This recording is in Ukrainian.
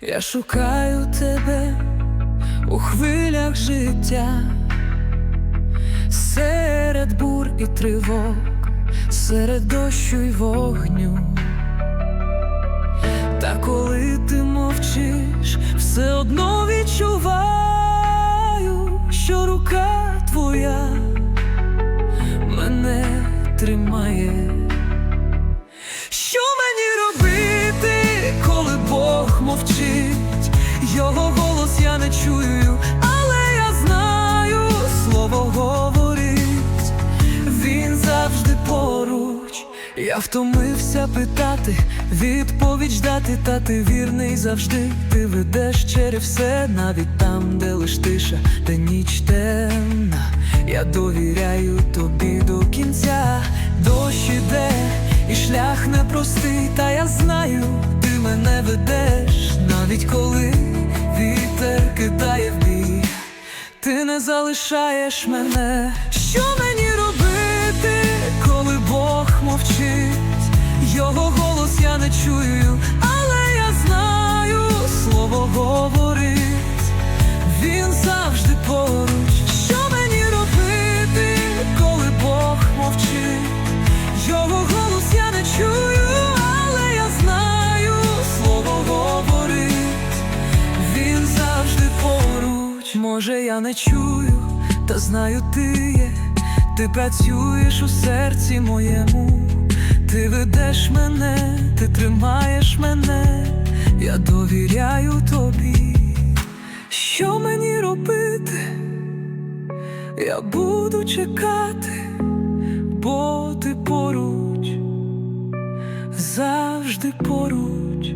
Я шукаю тебе у хвилях життя, серед бур і тривог, серед дощу й вогню. Та коли ти мовчиш, все одно відчуваю, що рука твоя мене тримає. Мовчить? Його голос я не чую, але я знаю, слово говорить, він завжди поруч. Я втомився питати, відповідь ждати, та ти вірний завжди. Ти ведеш через все, навіть там, де лиш тиша, де ніч темна. Я довіряю тобі до кінця, дощ іде, і шлях непростий, та я знаю, мене ведеш, навіть коли вітер кидає в бій, ти не залишаєш мене. Що мені робити, коли Бог мовчить? Його голос я не чую, Може, я не чую, та знаю, ти є, ти працюєш у серці моєму, ти ведеш мене, ти тримаєш мене, я довіряю тобі. Що мені робити? Я буду чекати, бо ти поруч, завжди поруч.